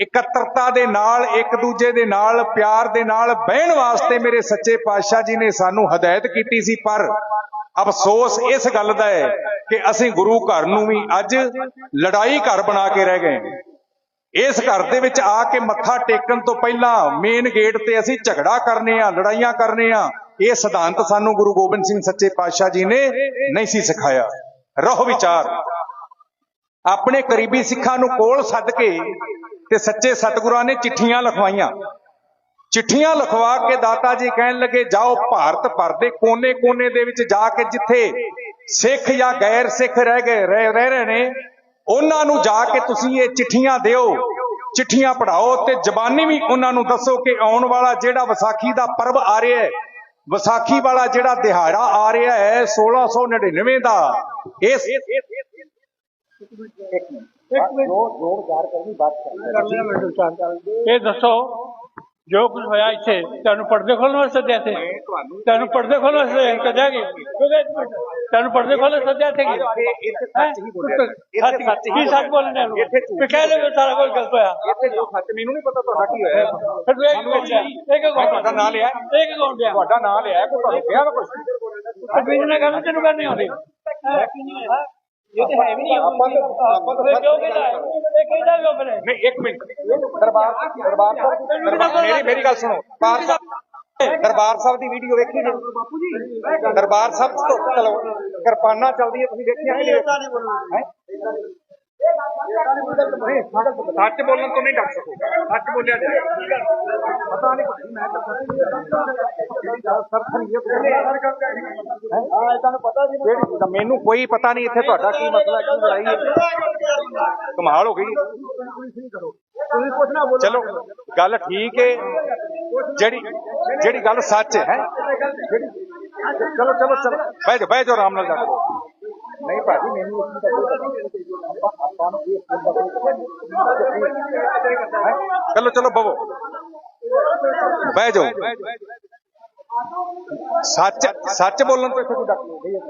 ਇਕੱਤਰਤਾ ਦੇ ਨਾਲ, ਇੱਕ ਦੂਜੇ ਦੇ ਨਾਲ, ਪਿਆਰ ਦੇ ਨਾਲ ਬਹਿਣ ਵਾਸਤੇ ਮੇਰੇ ਸੱਚੇ ਪਾਤਸ਼ਾਹ ਜੀ ਨੇ ਸਾਨੂੰ ਹਦਾਇਤ ਕੀਤੀ ਸੀ, ਪਰ ਅਫਸੋਸ ਇਸ ਗੱਲ ਦਾ ਹੈ ਕਿ ਅਸੀਂ ਗੁਰੂ ਘਰ ਨੂੰ ਵੀ ਅੱਜ ਲੜਾਈ ਘਰ ਬਣਾ ਕੇ ਰਹਿ ਗਏ ਇਸ ਘਰ ਦੇ ਵਿੱਚ ਆ ਕੇ ਮੱਥਾ ਟੇਕਣ ਤੋਂ ਪਹਿਲਾਂ ਮੇਨ ਗੇਟ ਤੇ ਅਸੀਂ ਝਗੜਾ ਕਰਨੇ ਆ ਲੜਾਈਆਂ ਕਰਨੇ ਆ ਇਹ ਸਿਧਾਂਤ ਸਾਨੂੰ ਗੁਰੂ ਗੋਬਿੰਦ ਸਿੰਘ ਸੱਚੇ ਪਾਤਸ਼ਾਹ ਜੀ ਨੇ ਨਹੀਂ ਸੀ ਸਿਖਾਇਆ। ਰਹੋ ਵਿਚਾਰ। ਆਪਣੇ ਕਰੀਬੀ ਸਿੱਖਾਂ ਨੂੰ ਕੋਲ ਸੱਦ ਕੇ ਤੇ ਸੱਚੇ ਸਤਿਗੁਰਾਂ ਨੇ ਚਿੱਠੀਆਂ ਲਿਖਵਾਈਆਂ। ਚਿੱਠੀਆਂ ਲਿਖਵਾ ਕੇ ਦਾਤਾ ਜੀ ਕਹਿਣ ਲੱਗੇ, ਜਾਓ ਭਾਰਤ ਭਰ ਦੇ ਕੋਨੇ-ਕੋਨੇ ਦੇ ਵਿੱਚ ਜਾ ਕੇ ਜਿੱਥੇ ਸਿੱਖ ਜਾਂ ਗੈਰ ਸਿੱਖ ਰਹਿ ਗਏ, ਰਹਿ ਰਹਿ ਰਹੇ ਨੇ, ਉਹਨਾਂ ਨੂੰ ਜਾ ਕੇ ਤੁਸੀਂ ਇਹ ਚਿੱਠੀਆਂ ਦਿਓ। ਚਿੱਠੀਆਂ ਪੜਾਓ ਤੇ ਜ਼ਬਾਨੀ ਵੀ ਉਹਨਾਂ ਨੂੰ ਦੱਸੋ ਕਿ ਆਉਣ ਵਾਲਾ ਜਿਹੜਾ ਵਿਸਾਖੀ ਦਾ ਪਰਬ ਆ ਰਿਹਾ ਹੈ, ਵਿਸਾਖੀ ਵਾਲਾ ਜਿਹੜਾ ਦਿਹਾੜਾ ਆ ਰਿਹਾ ਹੈ 1699 ਦਾ, ਇਸ ਇਹ ਦੱਸੋ ਜੋ ਕੁਝ ਹੋਇਆ ਇੱਥੇ ਤੁਹਾਨੂੰ ਪਰਦੇ ਖੋਲਣ ਵਾਸਤੇ ਸੱਦਿਆ ਤੇ ਤੁਹਾਨੂੰ ਪਰਦੇ ਖੋਲਣ ਸੱਦਿਆ ਕਿ ਤੁਹਾਨੂੰ ਪਰਦੇ ਖੋਲਣ ਸੱਦਿਆ ਤੇ ਇੱਥੇ ਸੱਚ ਹੀ? ਬੋਲਿਆ ਸੱਚ ਕੀ ਸੱਚ ਬੋਲਣੇ ਨੂੰ। ਤੇ ਕਹਿ ਦੇ ਸਾਰਾ ਕੁਝ ਗਲਤ ਹੋਇਆ। ਇੱਥੇ ਜੋ ਸੱਚ ਮੈਨੂੰ ਨਹੀਂ ਪਤਾ ਤੁਹਾਡਾ ਕੀ ਹੋਇਆ ਫਿਰ ਇੱਕ ਤੁਹਾਡਾ ਨਾਂ ਲਿਆ। ਇੱਕ ਕੌਣ ਗਿਆ ਤੁਹਾਡਾ ਨਾਂ ਲਿਆ ਕੋਈ ਤੁਹਾਨੂੰ ਕਿਹਾ ਨਾ ਕੁਝ ਤਕਬੀਰ ਨਾਲ ਗੱਲ ਤੈਨੂੰ ਕਰਨੀ ਆਉਂਦੀ। ਇਹ ਤੇ ਹੈ ਵੀ ਨਹੀਂ ਆਪਾਂ ਤਾਂ- ਆਪਾਂ ਤਾਂ ਫਿਰ ਕਿਉਂ ਕਹਿੰਦਾ ਇਹ ਕਹਿੰਦਾ ਕਿਉਂ ਫਿਰ ਨਹੀਂ ਇੱਕ ਮਿੰਟ। ਦਰਬਾਰ ਦਰਬਾਰ ਸਾਹਿਬ ਦਰਬਾਰ- ਮੇਰੀ ਮੇਰੀ ਗੱਲ ਸੁਣੋ। ਦਰਬਾਰ ਸਾਹਿਬ ਦਰਬਾਰ ਸਾਹਿਬ ਦੀ ਵੀਡੀਓ ਵੇਖੀ ਜੀ ਬਾਪੂ ਜੀ ਦਰਬਾਰ ਸਾਹਿਬ ਤੋਂ ਚਲੋ ਕਿਰਪਾਨਾਂ ਚੱਲਦੀ ਹੈ ਤੁਸੀਂ ਦੇਖਿਆ ਕਿ ਨਹੀਂ ਹੈਂ? ਨਹੀਂ, ਸੱਚ ਬੋਲਣ ਤੋਂ ਨਹੀਂ ਡਰ ਸਕੋਗੇ ਸੱਚ ਬੋਲਿਆ ਜਾਏ। ਪਤਾ ਨਹੀਂ ਮੈਂ ਤਾਂ ਸਰ ਤੁਹਾਨੂੰ ਪਤਾ ਜੀ ਮੈਨੂੰ ਕੋਈ ਪਤਾ ਨਹੀਂ ਇੱਥੇ ਤੁਹਾਡਾ ਕੀ ਮਸਲਾ ਕੀ ਲੜਾਈ ਹੈ ਕਮਾਲ ਹੋ ਗਈ ਚਲੋ ਗੱਲ ਠੀਕ ਹੈ ਜਿਹੜੀ ਜਿਹੜੀ ਗੱਲ ਸੱਚ ਹੈ ਹੈਂ? ਚਲੋ ਚਲੋ ਚਲੋ ਬਹਿ ਜਾਓ ਆਰਾਮ ਨਾਲ ਕੇ। ਨਹੀਂ ਭਾਜੀ ਮੈਨੂੰ ਇਸ ਦਾ ਕੋਈ ਪਤਾ ਨਹੀਂ ਗੱਲ। ਹੈਂ? ਚਲੋ ਚਲੋ ਬਵੋ ਬਹਿ ਜਾਓ। ਸੱਚ ਸੱਚ ਬੋਲਣ ਤੋਂ ਇੱਥੇ ਕੋਈ ਡਰ ਨਹੀਂ।